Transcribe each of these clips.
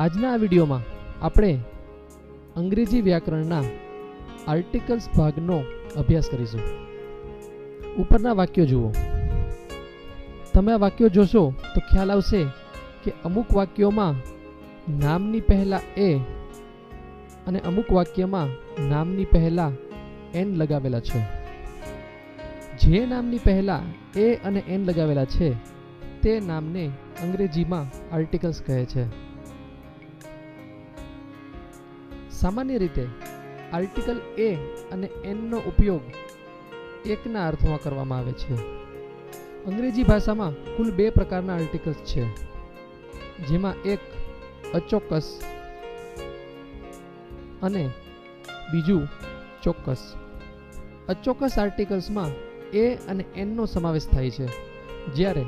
આજના વિડીયોમાં આપણે અંગ્રેજી વ્યાકરણના આર્ટિકલ્સ ભાગનો અભ્યાસ કરીશું. ઉપરના વાક્યો જુઓ. તમે આ વાક્યો જોશો તો ખ્યાલ આવશે કે અમુક વાક્યોમાં નામની પહેલાં એ અને અમુક વાક્યમાં નામની પહેલા એન લગાવેલા છે. જે નામની પહેલાં એ અને એન લગાવેલા છે, તે નામને અંગ્રેજીમાં આર્ટિકલ્સ કહે છે. સામાન્ય રીતે આર્ટિકલ એ અને એનનો ઉપયોગ એકના અર્થમાં કરવામાં આવે છે. અંગ્રેજી ભાષામાં કુલ બે પ્રકારના આર્ટિકલ્સ છે, જેમાં એક અચોક્કસ અને બીજું ચોક્કસ. અચોક્કસ આર્ટિકલ્સમાં એ અને એનનો સમાવેશ થાય છે, જ્યારે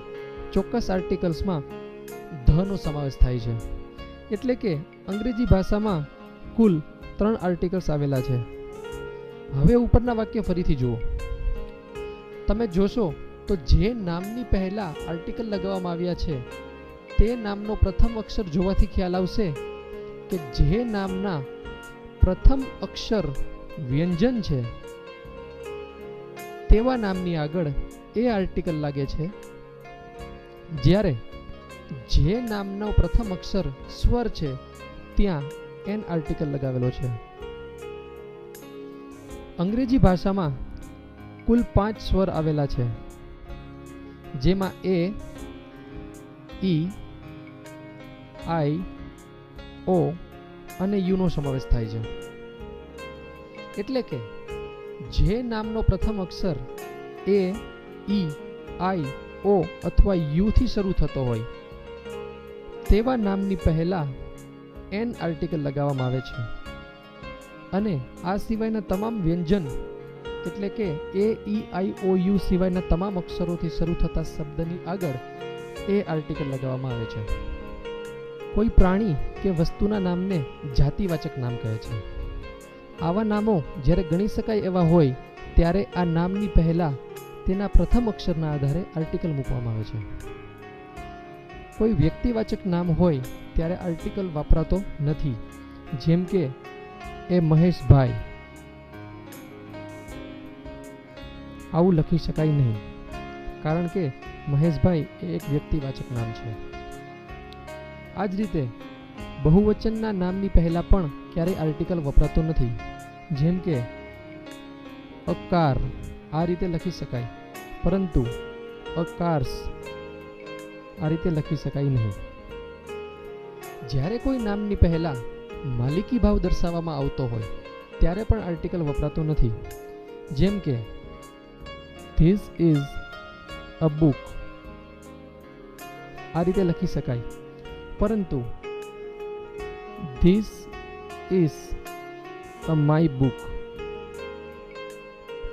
ચોક્કસ આર્ટિકલ્સમાં ધનો સમાવેશ થાય છે. એટલે કે અંગ્રેજી ભાષામાં કુલ ત્રણ આર્ટિકલ્સ આવેલા છે. હવે ઉપરના વાક્ય ફરીથી જુઓ. તમે જોશો તો જે નામની પહેલાં આર્ટિકલ લગાવવામાં આવ્યા છે, તે નામનો પ્રથમ અક્ષર જોવાથી ખ્યાલ આવશે કે જે નામના પ્રથમ અક્ષર વ્યંજન છે, તેવા નામની આગળ એ આર્ટિકલ લાગે છે. જ્યારે જે નામનો પ્રથમ અક્ષર સ્વર છે, ત્યાં એન આર્ટિકલ લગાવેલો છે. અંગ્રેજી ભાષામાં કુલ પાંચ સ્વર આવેલા છે. જેમાં એ, ઈ, આઈ, ઓ અને યુનો સમાવેશ થાય છે. એટલે કે જે નામનો પ્રથમ અક્ષર એ, ઈ, આઈ, ઓ અથવા યુથી શરૂ થતો હોય, તેવા નામની પહેલા એન આર્ટિકલ લગાવવામાં આવે છે. અને આ સિવાયના તમામ વ્યંજન એટલે કે એ ઈ આઈ ઓ યુ સિવાયના તમામ અક્ષરોથી શરૂ થતા શબ્દની આગળ એ આર્ટિકલ લગાવવામાં આવે છે. કોઈ પ્રાણી કે વસ્તુના નામને જાતિવાચક નામ કહે છે. આવા નામો જ્યારે ગણી શકાય એવા હોય, ત્યારે આ નામની પહેલા તેના પ્રથમ અક્ષરના આધારે આર્ટિકલ મૂકવામાં આવે છે. કોઈ વ્યક્તિવાચક નામ હોય ત્યારે આર્ટિકલ વાપરાતો નથી. જેમ કે, એ મહેશભાઈ. આવું લખી શકાય નહીં. કારણ કે, મહેશભાઈ એ એક વ્યક્તિવાચક નામ છે. આ જ રીતે, બહુવચનના નામની પહેલાં પણ ક્યારેય આર્ટિકલ વપરાતો નથી. જેમ કે, અકાર. આ રીતે લખી શકાય. પરંતુ, અકાર્સ. આ રીતે લખી શકાય નહીં. જ્યારે કોઈ નામની પહેલાં માલિકી ભાવ દર્શાવવામાં આવતો હોય, ત્યારે પણ આર્ટિકલ વપરાતો નથી. જેમ કે ધીસ ઇઝ અ બુક આ રીતે લખી શકાય. પરંતુ this is a my book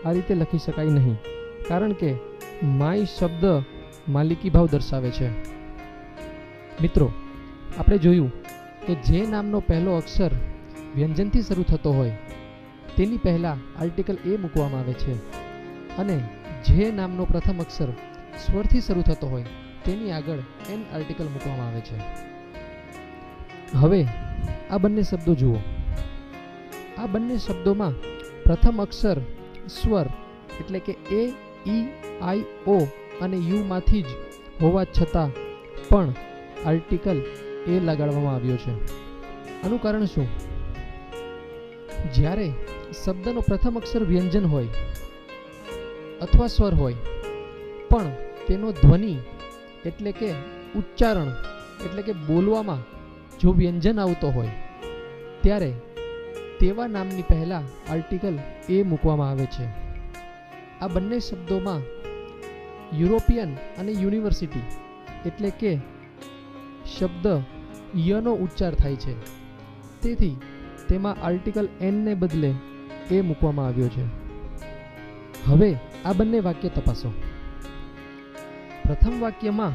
આ રીતે લખી શકાય નહીં, કારણ કે માય શબ્દ માલિકી ભાવ દર્શાવે છે. મિત્રો આપણે જોયું કે જે નામનો પહેલો અક્ષર વ્યંજનથી શરૂ થતો હોય, તેની પહેલાં આર્ટિકલ એ મૂકવામાં આવે છે. અને જે નામનો પ્રથમ અક્ષર સ્વરથી શરૂ થતો હોય, તેની આગળ એન આર્ટિકલ મૂકવામાં આવે છે. હવે આ બંને શબ્દો જુઓ. આ બંને શબ્દોમાં પ્રથમ અક્ષર સ્વર એટલે કે એ, ઈ, આઈ, ઓ અને યુમાંથી જ હોવા છતાં પણ આર્ટિકલ એ લગાડવામાં આવ્યો છે. આનું કારણ શું? જ્યારે શબ્દનો પ્રથમ અક્ષર વ્યંજન હોય અથવા સ્વર હોય, પણ તેનો ધ્વનિ એટલે કે ઉચ્ચારણ એટલે કે બોલવામાં જો વ્યંજન આવતો હોય, ત્યારે તેવા નામની પહેલાં આર્ટિકલ એ મૂકવામાં આવે છે. આ બંને શબ્દોમાં યુરોપિયન અને યુનિવર્સિટી એટલે કે શબ્દ યનો ઉચ્ચાર થાય છે. તેથી તેમાં આર્ટિકલ એનને બદલે એ મૂકવામાં આવ્યો છે. હવે આ બંને વાક્ય તપાસો. પ્રથમ વાક્યમાં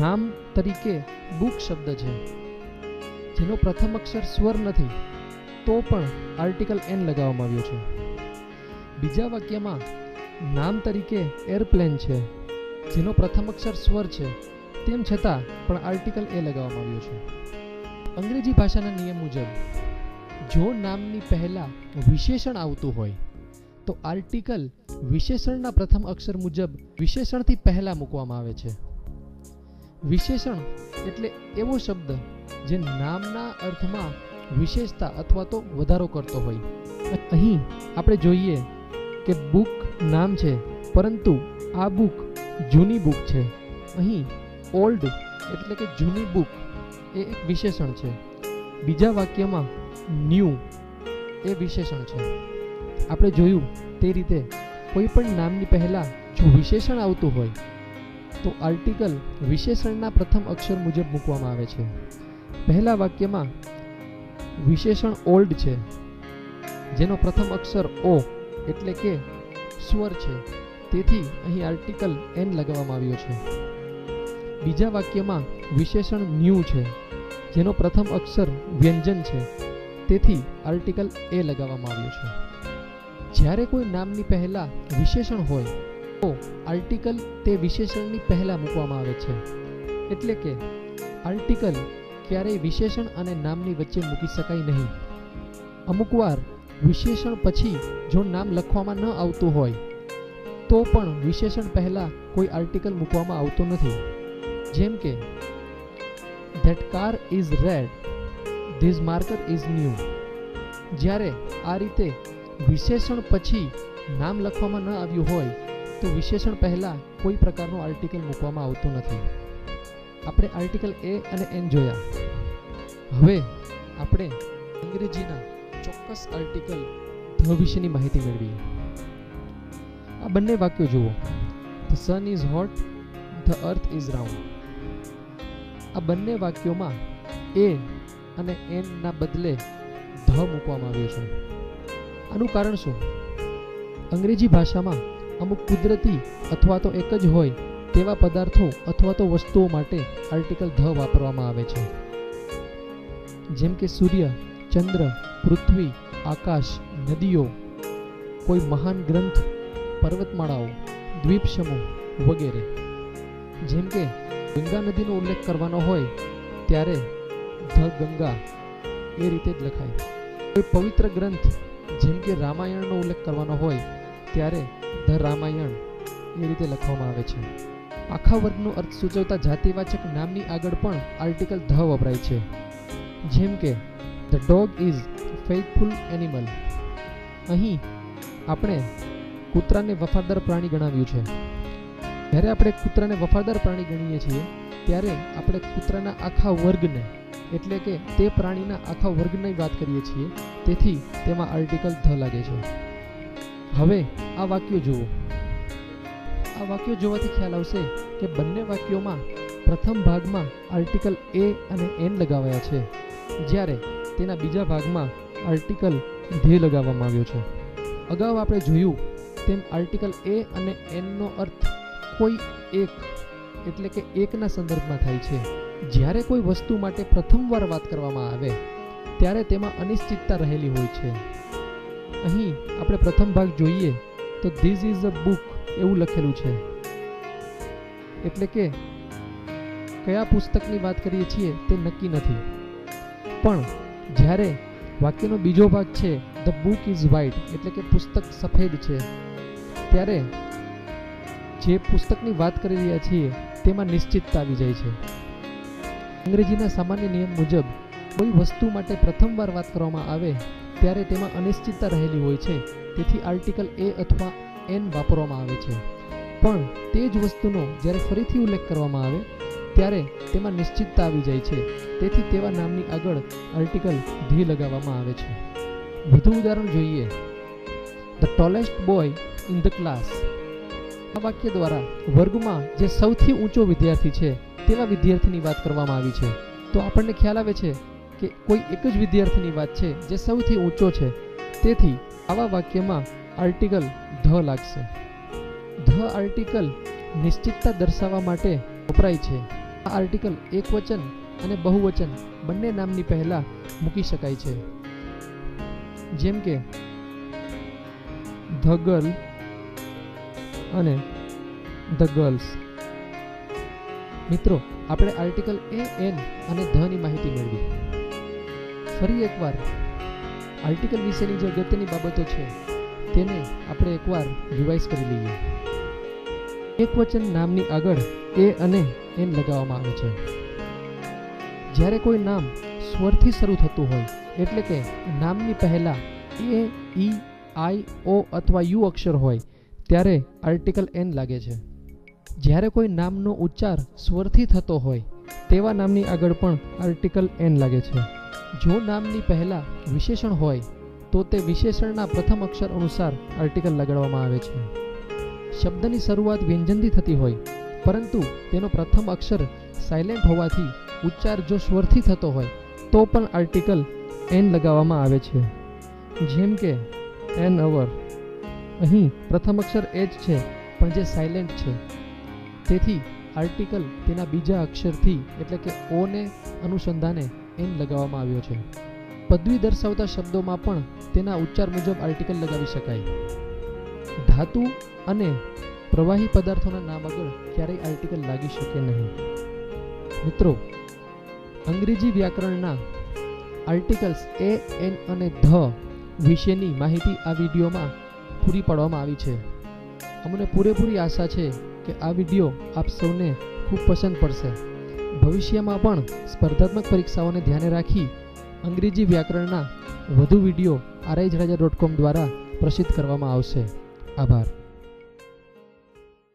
નામ તરીકે બુક શબ્દ છે. જેનો પ્રથમ અક્ષર સ્વર નથી, તો પણ આર્ટિકલ એન લગાવવામાં આવ્યો છે. બીજા વાક્યમાં નામ તરીકે એરપ્લેન છે, જેનો પ્રથમ અક્ષર સ્વર છે. તેમ છતાં પણ આર્ટિકલ એ લગાવવામાં આવ્યો છે. અંગ્રેજી ભાષાના નિયમ મુજબ, જો નામની પહેલાં વિશેષણ આવતું હોય, તો આર્ટિકલ વિશેષણના પ્રથમ અક્ષર મુજબ વિશેષણથી પહેલાં મૂકવામાં આવે છે. વિશેષણ એટલે એવો શબ્દ જે નામના અર્થમાં વિશેષતા અથવા તો વધારો કરતો હોય. અહીં આપણે જોઈએ કે બુક નામ છે, પરંતુ આ બુક જૂની બુક છે. અહીં ઓલ્ડ એટલે કે જૂની બુક એ એક વિશેષણ છે. બીજા વાક્યમાં ન્યૂ એ વિશેષણ છે. આપણે જોયું તે રીતે કોઈ પણ નામની પહેલાં જો વિશેષણ આવતું હોય, તો આર્ટિકલ વિશેષણના પ્રથમ અક્ષર મુજબ મૂકવામાં આવે છે. પહેલા વાક્યમાં વિશેષણ ઓલ્ડ છે, જેનો પ્રથમ અક્ષર ઓ એટલે કે સ્વર છે. તેથી અહીં આર્ટિકલ એન લગાવવામાં આવ્યો છે. બીજા વાક્યમાં વિશેષણ ન્યૂ છે, જેનો પ્રથમ અક્ષર વ્યંજન છે. તેથી આર્ટિકલ એ લગાવવામાં આવ્યો છે. જ્યારે કોઈ નામની પહેલાં વિશેષણ હોય, તો આર્ટિકલ તે વિશેષણની પહેલાં મૂકવામાં આવે છે. એટલે કે આર્ટિકલ ક્યારેય વિશેષણ અને નામની વચ્ચે મૂકી શકાય નહીં. અમુકવાર વિશેષણ પછી જો નામ લખવામાં ન આવતું હોય, તો પણ વિશેષણ પહેલાં કોઈ આર્ટિકલ મૂકવામાં આવતો નથી. જેમ કે that car is red this marker is new જ્યારે આ રીતે વિશેષણ પછી નામ લખવામાં ન આવ્યું હોય, તો વિશેષણ પહેલાં કોઈ પ્રકારનું આર્ટિકલ મૂકવામાં આવતું નથી. આપણે આર્ટિકલ એ અને એન જોયા. હવે આપણે અંગ્રેજીના ચોક્કસ આર્ટિકલ ધ વિશેની માહિતી મેળવીએ. આ બંને વાક્યો જુઓ. The sun is hot the earth is round આ બંને વાક્યોમાં એ અને એનના બદલે ધ મૂકવામાં આવ્યો છે. આનું કારણ શું? અંગ્રેજી ભાષામાં અમુક કુદરતી અથવા તો એક જ હોય તેવા પદાર્થો અથવા તો વસ્તુઓ માટે આર્ટિકલ ધ વાપરવામાં આવે છે. જેમ કે સૂર્ય, ચંદ્ર, પૃથ્વી, આકાશ, નદીઓ, કોઈ મહાન ગ્રંથ, પર્વતમાળાઓ દ્વીપ સમૂહ વગેરે. જેમ કે ગંગા નદીનો ઉલ્લેખ કરવાનો હોય ત્યારે ધ ગંગા એ રીતે જ લખાય. કોઈ પવિત્ર ગ્રંથ જેમ કે રામાયણનો ઉલ્લેખ કરવાનો હોય ત્યારે ધ રામાયણ એ રીતે લખવામાં આવે છે. આખા વર્ગનો અર્થ સૂચવતા જાતિવાચક નામની આગળ પણ આર્ટિકલ ધ વપરાય છે. જેમ કે the dog is faithful animal અહીં આપણે કૂતરાને વફાદાર પ્રાણી ગણાવ્યું છે. જ્યારે આપણે કૂતરાને વફાદાર પ્રાણી ગણીએ છીએ, ત્યારે આપણે કૂતરાના આખા વર્ગને, એટલે કે તે પ્રાણીના આખા વર્ગની વાત કરીએ છીએ, તેથી તેમાં આર્ટિકલ ધ લાગે છે. હવે આ વાક્યો જુઓ. આ વાક્યો જોવાથી ખ્યાલ આવશે કે બંને વાક્યોમાં પ્રથમ ભાગમાં આર્ટિકલ એ અને એન લગાવાયા છે, જ્યારે તેના બીજા ભાગમાં આર્ટિકલ ધ્યેય લગાવવામાં આવ્યો છે. અગાઉ આપણે જોયું તેમ આર્ટિકલ એ અને એનનો અર્થ કોઈ એક, એટલે કે એકના સંદર્ભમાં થાય છે. જ્યારે કોઈ વસ્તુ માટે પ્રથમવાર વાત કરવામાં આવે, ત્યારે તેમાં અનિશ્ચિતતા રહેલી હોય છે. અહીં આપણે પ્રથમ ભાગ જોઈએ, તો ધીઝ ઇઝ અ બુક એવું લખેલું છે. એટલે કે, કયા પુસ્તકની વાત કરીએ છીએ તે નક્કી નથી. પણ, જ્યારે વાક્યનો બીજો ભાગ છે ધ બુક ઇઝ વ્હાઇટ એટલે કે પુસ્તક સફેદ છે, ત્યારે જે પુસ્તકની વાત કરી રહ્યા છીએ, તેમાં નિશ્ચિતતા આવી જાય છે. અંગ્રેજીના સામાન્ય નિયમ મુજબ, કોઈ વસ્તુ માટે પ્રથમવાર વાત કરવામાં આવે, ત્યારે તેમાં અનિશ્ચિતતા રહેલી હોય છે. તેથી આર્ટિકલ એ અથવા એન વાપરવામાં આવે છે. પણ તે જ વસ્તુનો જ્યારે ફરીથી ઉલ્લેખ કરવામાં આવે, ત્યારે તેમાં નિશ્ચિતતા આવી જાય છે. તેથી તેવા નામની આગળ આર્ટિકલ ધી લગાવવામાં આવે છે. વધુ ઉદાહરણ જોઈએ. The tallest boy in the class. આ વાક્ય દ્વારા વર્ગમાં જે સૌથી ઊંચો વિદ્યાર્થી છે, તેવા વિદ્યાર્થીની વાત કરવામાં આવી છે. તો આપણને ખ્યાલ આવે છે કે કોઈ એક જ વિદ્યાર્થીની વાત છે જે સૌથી ઊંચો છે. તેથી આવા વાક્યમાં આર્ટિકલ ધ લાગશે. ધ આર્ટિકલ નિશ્ચિતતા દર્શાવવા માટે વપરાય છે. આ આર્ટિકલ એકવચન અને બહુવચન બંને નામની પહેલા મૂકી શકાય છે. જેમ કે, ધ ગર્લ અને ધ ગર્લ્સ મિત્રો, આપણે આર્ટિકલ એ એન અને ધની માહિતી મેળવી. ફરી એકવાર આર્ટિકલ વિશેની જે અગત્યની બાબતો છે, તેને આપણે એકવાર રિવાઇઝ કરી લઈએ. એકવચન નામની આગળ એ અને એન લગાવવામાં આવે છે. જ્યારે કોઈ નામ સ્વરથી શરૂ થતું હોય, એટલે કે નામની પહેલા એ ઈ આઈ ઓ અથવા યુ અક્ષર હોય ત્યારે આર્ટિકલ એન લાગે છે. જ્યારે કોઈ નામનો ઉચ્ચાર સ્વરથી થતો હોય, તેવા નામની આગળ પણ આર્ટિકલ એન લાગે છે. જો નામની પહેલા વિશેષણ હોય, તો તે વિશેષણના પ્રથમ અક્ષર અનુસાર આર્ટિકલ લગાડવામાં આવે છે. શબ્દની શરૂઆત વ્યંજનથી થતી હોય, પરંતુ તેનો પ્રથમ અક્ષર સાયલેન્ટ હોવાથી ઉચ્ચાર જો સ્વરથી થતો હોય, તો પણ આર્ટિકલ એન લગાવવામાં આવે છે. જેમ કે, એન અવર અહીં પ્રથમ અક્ષર એ જ છે, પણ જે સાયલેન્ટ છે. તેથી આર્ટિકલ તેના બીજા અક્ષરથી, એટલે કે ઓને અનુસંધાને એન લગાવવામાં આવ્યો છે. પદવી દર્શાવતા શબ્દોમાં પણ તેના ઉચ્ચાર મુજબ આર્ટિકલ લગાવી શકાય. ધાતુ અને પ્રવાહી પદાર્થોના નામ આગળ ક્યારેય આર્ટિકલ લાગી શકે નહીં. મિત્રો, અંગ્રેજી વ્યાકરણના આર્ટિકલ્સ એ એન અને ધ વિશેની માહિતી આ વિડીયોમાં પૂરી પાડવામાં આવી છે. અમને પૂરેપૂરી આશા છે કે આ વીડિયો આપ સૌને ખૂબ પસંદ પડશે. ભવિષ્યમાં પણ સ્પર્ધાત્મક પરીક્ષાઓને ધ્યાને રાખી અંગ્રેજી વ્યાકરણના વધુ વીડિયો આરઆઈ રાજા ડોટ કોમ દ્વારા પ્રસિદ્ધ કરવામાં આવશે. આભાર.